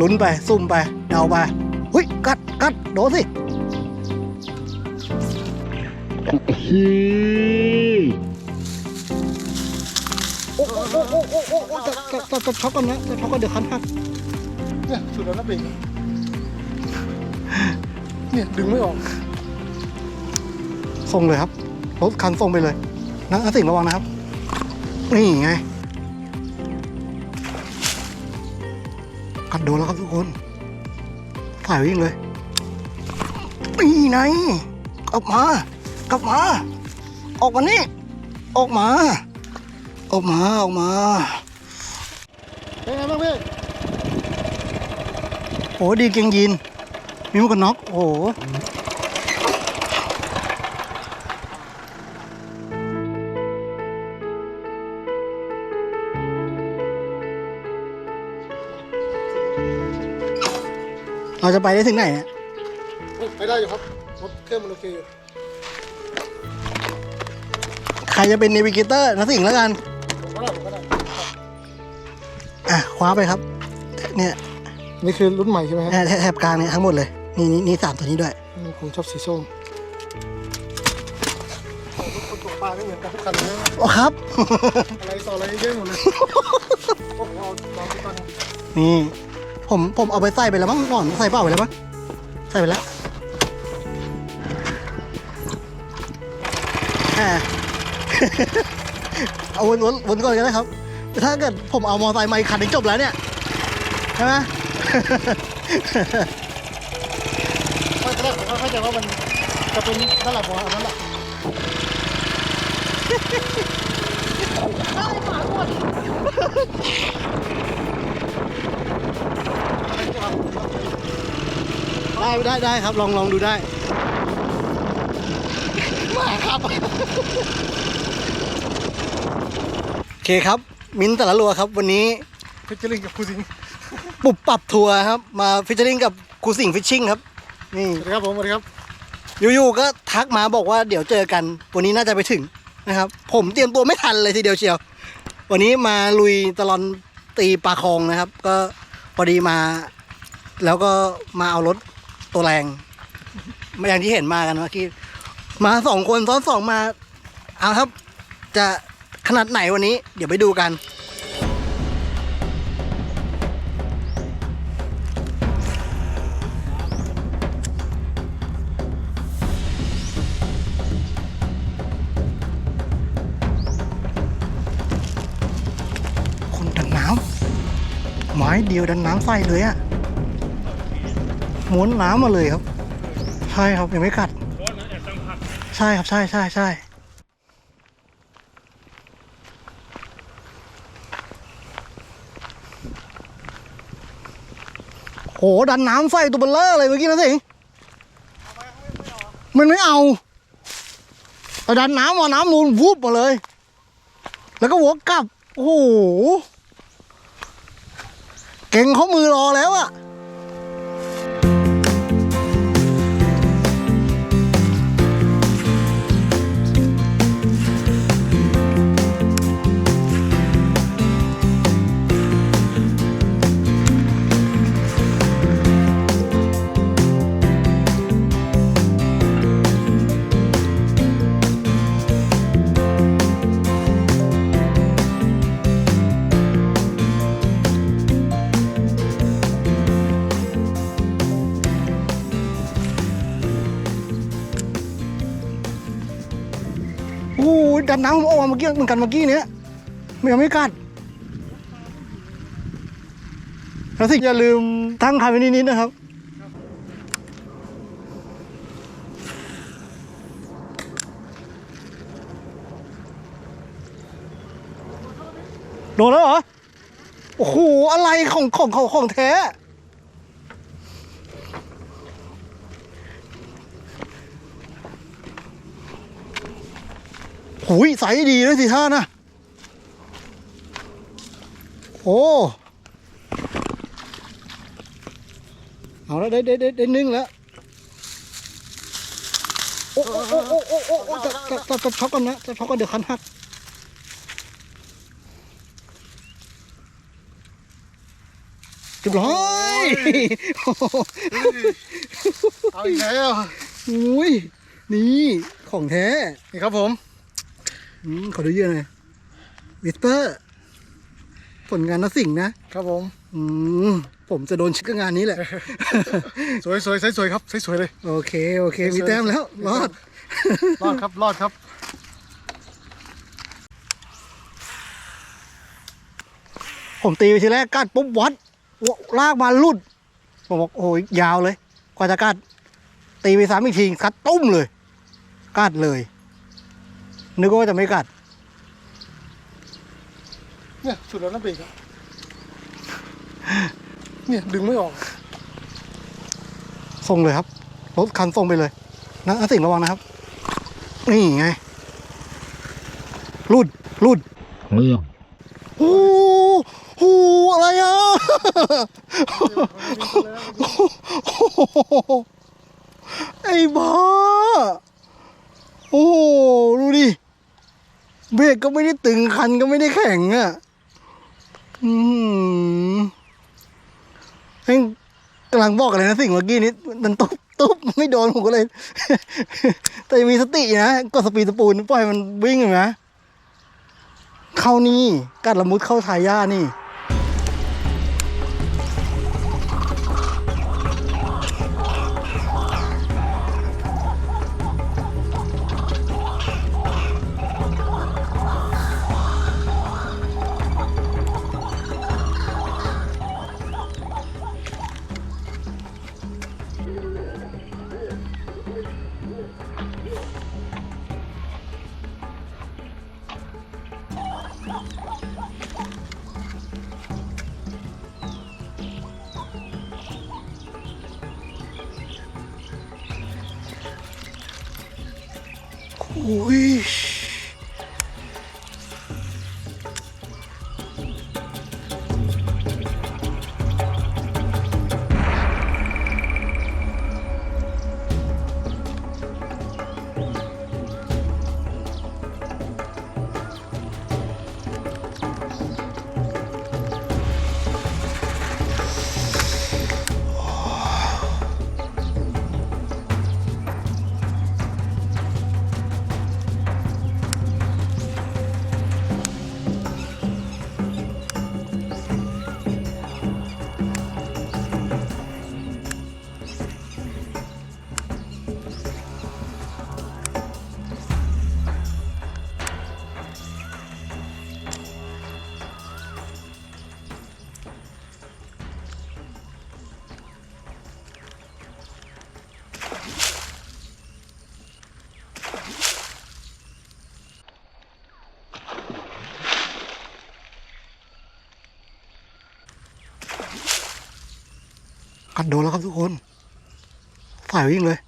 ลุ้นไป ซุ่มไป เดาไปหุ้ย กัดกัดโดนสิโอ้โอ้โอ้โอ้โอ้โอ้โอ้จะจะจะช็อกกันนะจะช็อกกันเดี๋ยวคันหักเนี่ยสุดแล้วนะเบรกเนี่ย ดึงไม่ออกส่งเลยครับรถคันส่งไปเลย นะอาสิ่งระวังนะครับ นี่ไง กัดโดนแล้วครับทุกคนฝ่ายวิ่งเลย นี่ไงกลับมากลับมา ออกมานี่ ออกมา ออกมา ออกมา เป็นไงบ้างพี่ โอ้ดีเก่งยินมีมุกกันน็อก โอ้ เราจะไปได้ถึงไหนเนี่ยไปได้อยู่ครับรถเครื่องมันโอเคอยู่ใครจะเป็นเนวิเกเตอร์นะสิงห์แล้วกันผมก็ได้ผมก็ได้อะคว้าไปครับ เนี่ยนี่คือรุ่นใหม่ใช่ไหมครับแถบแถบกลางเนี่ยทั้งหมดเลย นี่นี่นี่สามตัวนี้ด้วยอืมผมชอบสีส้มคนตกปลาไม่เหมือนกันทุกคันเลยนะโอ้ครับ อะไรต่ออะไรเยอะหมดเลยโอ้โหเอาลองทุกคันนี่ ผมผมเอาไปใส่ไปแล้วมั้งก่อนใส่เปล่าไปแล้วมั้งใส่ไปแล้วอ่า เอาวนวนวนก่อนก็ได้ครับ ถ้าเกิดผมเอามอไซค์มาอีกคันหนึงจบแล้วเนี่ย ใช่ไหมไม่ตอนแรกผมก็เข้าใจว่ามันจะเป็นนั่นแหละผมว่าอันนั้นแหละได้ ได้ได้ครับลองลองดูได้มาครับโอเคครับ มิ้นท์แต่ละรัวครับ วันนี้พิจิริงกับครูสิงห์ปรับปรับทัวร์ครับ มาฟิชเชอริงกับครูสิงห์ฟิชชิ่งครับ นี่สวัสดีครับผมสวัสดีครับอยู่ๆก็ทักมาบอกว่าเดี๋ยวเจอกัน วันนี้น่าจะไปถึงนะครับ ผมเตรียมตัวไม่ทันเลยทีเดียวเชียว วันนี้มาลุยตลอนตีปลาคลองนะครับ ก็พอดีมา แล้วก็มาเอารถ ตัวแรงมาอย่างที่เห็นมากันเมื่อกี้มาสองคนซ้อนสองมา เอาครับ จะขนาดไหนวันนี้ เดี๋ยวไปดูกัน คนดันน้ำไม้เดียวดันน้ำใส่เลยอะ ม้วนน้ำมาเลยครับ ใช่ครับยังไม่กัดใช่ครับใช่ใช่ใช่โหดันน้ำใส่ตัวเบลเลอร์เลยเมื่อกี้นะสิมันไม่เอาเอาดันน้ำมาน้ำนูนวุบมาเลย แล้วก็วกกลับ โอ้โห เก่งเขามือรอแล้วอะ น้ำผมออกมาเมื่อกี้เหมือนกันเมื่อกี้เนี้ยไม่ยังไม่กัดแล้วสิอย่าลืมตั้งคันไว้นิดๆนะครับโดนแล้วเหรอ โอ้โห อะไรของของของของแท้ หุยใสดีเลยสิท่านะ โอ้ เอาแล้วได้ได้ได้ได้นึ่งแล้ว โอ้โอ้โอ้โอ้โอ้โอ้โอ้จะจะจะจะช็อกกันนะจะช็อกกันเดี๋ยวคันหักเรียบร้อยเอาอีกแล้วอุ้ย นี่ ของแท้ นี่ครับผม ขอดูเยอะหน่อยวิสเปอร์ ผลงานนักสิ่งห์นะ ครับผม อืมผมจะโดนชิกกับงานนี้แหละ สวยสวยสวยสวยครับสวยสวยเลย โอเค โอเค มีแต้มแล้ว รอด รอดครับ รอดครับ ผมตีไปทีแรกกัดปุ๊บวัดวลากมาลุด ผมบอกโอ้ยยาวเลย กว่าจะกัด ตีไปซ้ำอีกทีกัดตุ้มเลยกัดเลย นึกว่าจะไม่กัด เนี่ยสุดแล้วนะเบรกอะเนี่ยดึงไม่ออก ส่งเลยครับ รถคันส่งไปเลย นะสิ่งระวังนะครับ นี่ไงรุดรุดโอ้โหอะไรอะ ไอ้บ้า โอ้โหดูดิ เบรกก็ไม่ได้ตึงคันก็ไม่ได้แข็งอะอืมเฮ้ยกำลังบอกอะไรนะสิ่งเมื่อกี้นี้มันตุ๊บตุ๊บไม่โดนผมก็เลย แต่มีสตินะกดสปีดสปูนปล่อยมันวิ่งอยู่นะเข้านี่กัดละมุดเข้าทายานี่ ดโดนแล้วครับทุกคน ฝ่ายวิ่งเลย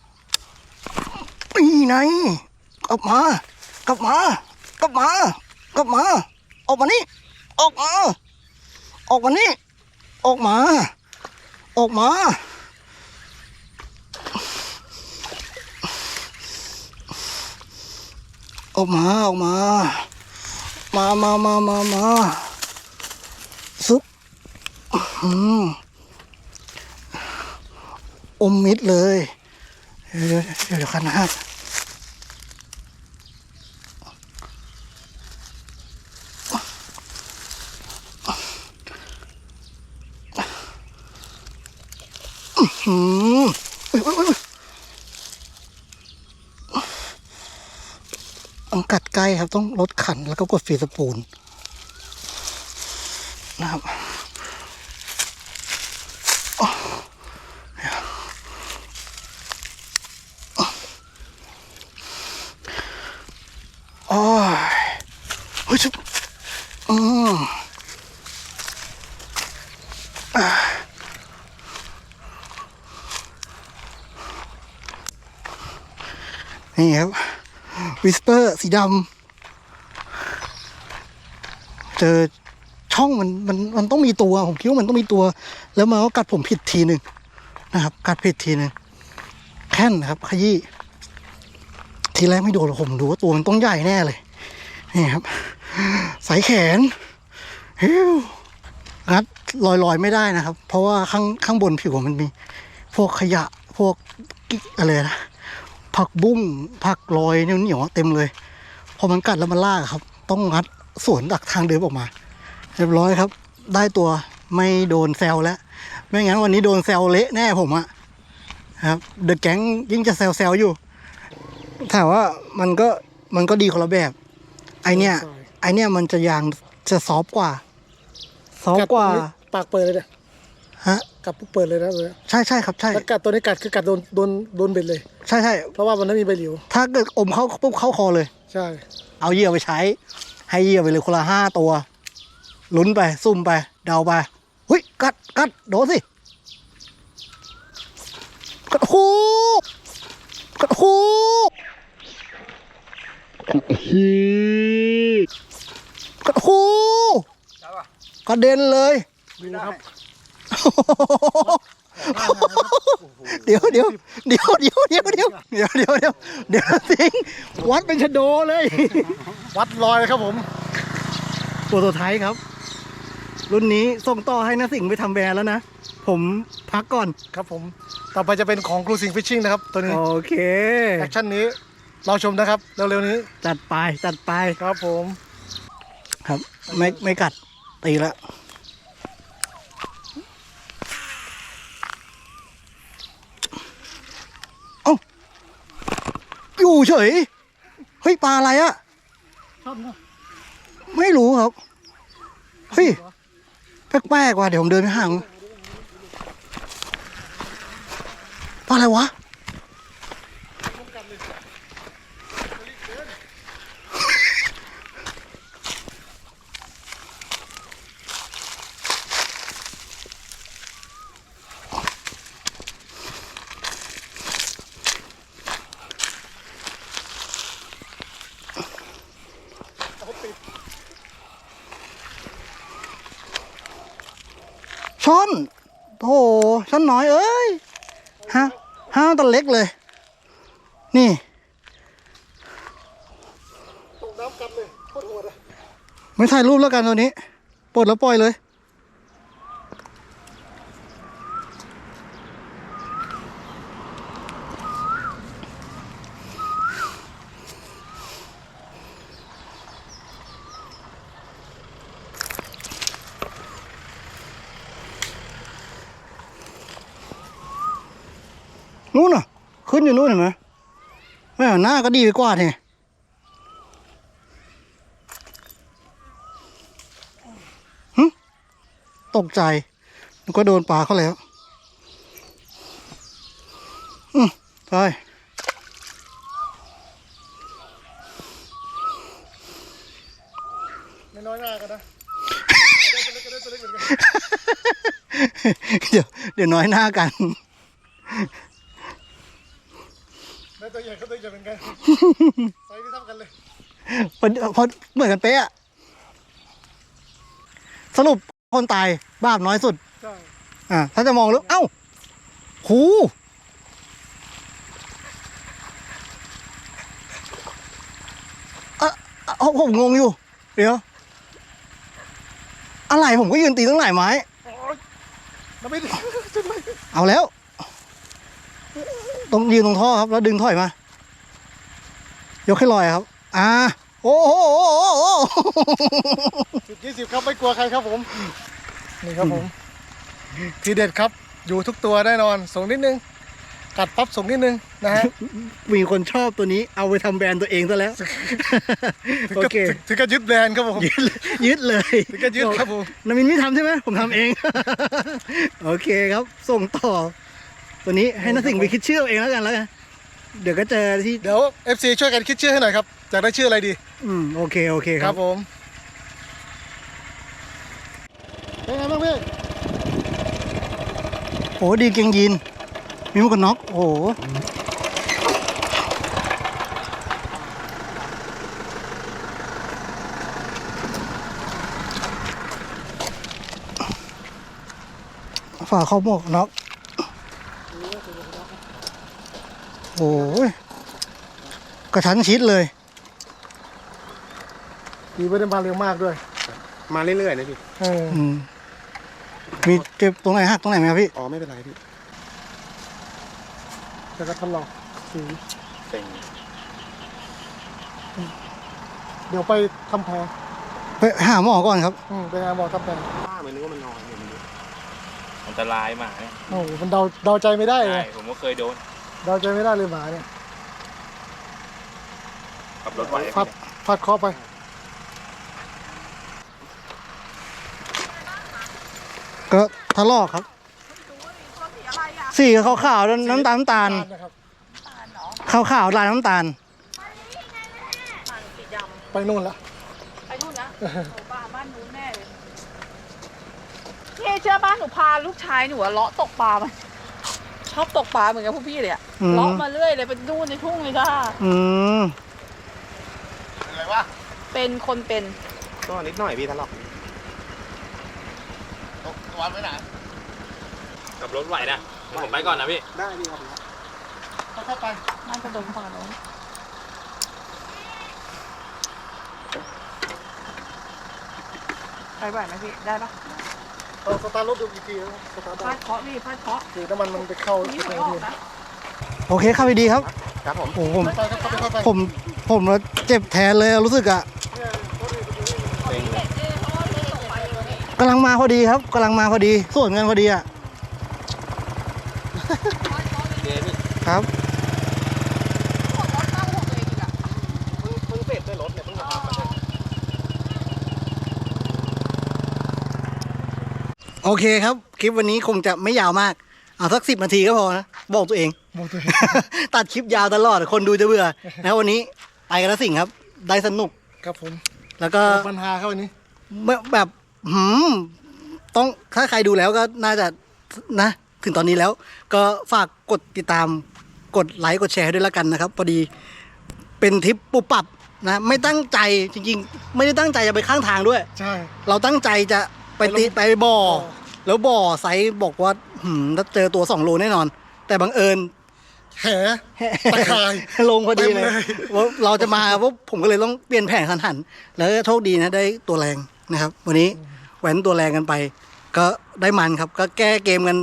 นี่ไงกลับมา กลับมา กลับมา กลับมา ออกมานี่ ออกมา ออกมานี่ ออกมา ออกมาออกมาออกมา มามามามามาซุปอืม อมมิดเลย เดี๋ยวเดี๋ยวเดี๋ยวคันหักอื้อหืออุ๊ยอุ๊ยอุ๊ยต้องกัดใกล้ครับต้องลดขันแล้วก็กดฟีสปูน นะครับ โอ้ยเฮ้ยชุบอืมอะ นี่ครับวิสเปอร์สีดำเจอช่องมันมันมันต้องมีตัว ผมคิดว่ามันต้องมีตัว แล้วมาก็กัดผมผิดทีหนึ่งนะครับ กัดผิดทีหนึ่งแค่นนะครับ ขยี้ทีแรกไม่โดนหรอกผมดูว่าตัวมันต้องใหญ่แน่เลยนี่ครับ สายแขนฮิวงัดลอยๆไม่ได้นะครับ เพราะว่าข้างข้างบนผิวมันมี พวกขยะพวกกิ๊กอะไรนะ ผักบุ้งผักลอยเหนียวๆเต็มเลย พอมันกัดแล้วมันลากอะครับ ต้องงัดสวนจากทางเดิมออกมา เรียบร้อยครับ ได้ตัวไม่โดนแซวแล้ว ไม่งั้นวันนี้โดนแซวเละแน่ผมอะครับเดอะแก๊งยิ่งจะแซวๆอยู่ถามว่ามันก็มันก็ดีคนละแบบ ไอเนี้ยไอเนี้ยมันจะยางจะซอฟต์กว่าซอฟต์กว่าปากเปิดเลยเนี่ยฮะ กัดปุ๊บเปิดเลยนะตัวเนี้ยใช่ใช่ครับใช่แล้วกัดตัวนี้กัดคือกัดโดนโดนโดนเบ็ดเลย ใช่ใช่เพราะว่ามันไม่มีใบเหลียวถ้าเกิดอมเข้าปุ๊บเข้าคอเลย ใช่ เอาเหยื่อไปใช้ ให้เหยื่อไปเลยคนละห้าตัวลุ้นไปซุ่มไป เดาไปหุยกัดกัดโดนสิกัดหูกัดหูกัดหูกระเด็นเลยดูครับ เดี๋ยวเดี๋ยวเดี๋ยวเดี๋ยวเดี๋ยวเดี๋ยวเดี๋ยวเดี๋ยวเดี๋ยวเดี๋ยวสิงวัดเป็นชะโดเลย วัดรอยเลยครับผม ตัวสุดท้ายครับ รุ่นนี้ส่งต่อให้นะสิงห์ไปทำแบรนด์แล้วนะ ผมพักก่อนครับผม ต่อไปจะเป็นของครูสิงฟิชชิ่งนะครับ ตัวนี้โอเคแอคชั่นนี้เราชมนะครับ เร็วๆนี้จัดไปจัดไปครับผม ครับ ไม่ไม่กัดตีแล้วเอ้า อยู่เฉย เฮ้ยปลาอะไรอะชอบนะไม่รู้ครับ เฮ้ยแปลกๆว่ะเดี๋ยวผมเดินไปห่างปลาอะไรวะ ช้อน โถช้อนน้อยเอ้ยฮะห้าวตัวเล็กเลย นี่ตกน้ำกัดเลยโคตรโหดอะไม่ถ่ายรูปแล้วกันตัวนี้ปลดแล้วปล่อยเลย นู่นน่ะ ขึ้นอยู่นู่นเห็นไหมแม่หน้าก็ดีไปกว่าเนี่ยตกใจมันก็โดนปลาเขาแล้ว อืมไปไม่น้อยหน้ากันนะตัวเล็กตัวเล็กตัวเล็กเหมือนกันเดี๋ยวเดี๋ยวน้อยหน้ากันแล้ว ตัวใหญ่ก็ตัวใหญ่เหมือนกันไซส์ที่เท่ากันเลยพอพอเหมือนกันเป๊ะอะสรุปคนตายบาปน้อยสุด ใช่อ่าถ้าจะมองแล้วเอ้าหูเอะเอะผมงงอยู่ เดี๋ยว อะไรผมก็ยืนตีตั้งหลายไม้ โอ๊ยเราไม่ได้จะไม่เอาแล้ว ต้องยืนตรงท่อครับ แล้วดึงถอยมา ยกให้ลอยครับ อ่าโอ้โหโอ้โหโอ้โหสิบยี่สิบครับไม่กลัวใครครับผม นี่ครับผม ทีเด็ดครับ อยู่ทุกตัวแน่นอน ส่งนิดนึง กัดปั๊บส่งนิดนึงนะฮะ มีคนชอบตัวนี้ เอาไปทำแบรนด์ตัวเองซะแล้ว โอเค ถึงถึงก็ยึดแบรนด์ครับผมยึดยึดเลยถึงก็ยึดครับผมนามินไม่ทำใช่ไหม ผมทำเอง โอเคครับ ส่งต่อ ตัวนี้ให้นักสิ่งไปคิดชื่อเอาเองแล้วกันแล้วกันเดี๋ยวก็เจอที่ เดี๋ยว FC ช่วยกันคิดชื่อให้หน่อยครับอยากได้ชื่ออะไรดีอืมโอเค โอเคคครัรับบผมเป็นไงบ้างพี่โอ้ดีเก่งยีน มีหมวกกันน็อก โอ้โหฝาเข้าหมวกกันน็อก โอ้ยกระชั้นชิดเลยดีไม่ได้มาเร็วมากด้วย มาเรื่อยๆนะพี่ เอออืมมีเจ็บตรงไหนหักตรงไหนไหมครับพี่ อ๋อไม่เป็นไรพี่แล้วก็ทดลองสีเต็งเดี๋ยวไปทำแผลไปหาหมอก่อนครับ อืมไปงานบอกทำแผลป้ามันนึกว่ามันนอนอยู่มันอยู่อันตรายหมาเนี่ยโอ้โหมันเดาเดาใจไม่ได้เลใช่ยผมก็เคยโดน เดาใจไม่ได้เลยหมาเนี่ยขับรถไหวพัดพัดเคอไป ก็ทะลอกครับ สีขาวๆน้ำตาลน้ำตาลนะครับขาวๆลายน้ำตาลสีดไปนู่นละำไปนู่นนะโอ้บ้านบ้านนู้นแน่เลยพี่เชื่อบ้านหนูพาลูกชายหนูอะเลาะตกปลามัน ชอบตกปลาเหมือนกับพวกพี่เลยอะอืม เลาะมาเรื่อยเลยเป็นนู่นในทุ่งเลยค่ะ อืมอะไรวะเป็นคนเป็นก็นิดหน่อยพี่ทะเลาะวันไปไหนขับรถไหวนะงั้นผมไปก่อนนะพี่ ได้ดีครับเข้าไปบ้านกระดมฝั่งโน้นไปไหวไหมพี่ ได้ปะ เราสตาร์ทรถดูอีกทีนะสตาร์ทฟาได้ดเคาะพี่ฟาดเคาะคือน้ำมันมันไปเข้านี่ที่หไหวนยออทีกนะโอเคเข้าไปดีครับ ครับผมโอ้โหผม ไปครับเข้าไปเข้าไปผมผมเจ็บแทนเลยรู้สึกอะเต็งเลยกำลังมาพอดีครับกำลังมาพอดี ส่วนกันพอดีอะ เดี๋ยวพี่ ครับ เพิ่งเสร็จด้วยรถเนี่ยเพิ่งมาทำมาเนี่ย โอเคครับ คลิปวันนี้คงจะไม่ยาวมาก เอาสักสิบนาทีก็พอนะ บอกตัวเอง บอกตัวเอง ตัดคลิปยาวตลอดคนดูจะเบื่อนะครับวันนี้ไปกันแล้วสิ่งครับ ได้สนุก ครับผม แล้วก็ปัญหาครับวันนี้ แบบแบบหืมต้องถ้าใครดูแล้วก็น่าจะนะ ถึงตอนนี้แล้ว ก็ฝากกดติดตามกดไลค์กดแชร์ให้ด้วยละกันนะครับพอดีเป็นทริปปุบปับนะไม่ตั้งใจจริงๆ ไม่ได้ตั้งใจจะไปข้างทางด้วย ใช่ เราตั้งใจจะไปตีไปบ่อ แล้วบ่อไซส์บอกว่าหืมถ้าเจอตัวสองโลแน่นอน แต่บังเอิญแหตะข่าย ลงพอดีเลยเต็มเลยว่าเราจะมาว่าผมก็เลยต้องเปลี่ยนแผนทันหัน แล้วก็โชคดีนะได้ตัวแรงนะครับ วันนี้แหวนตัวแรงกันไป ก็ได้มันครับ ก็แก้เกมกัน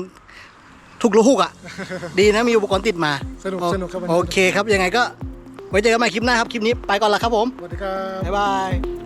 ทุกลูกอะ ดีนะมีอุปกรณ์ติดมา สนุกโอสนุกครับวันโอนี้เคครับยังไงก็ไว้เจอกันใหม่คลิปหน้าครับ คลิปนี้ไปก่อนละครับผมสวัสดีครับบ๊ายบาย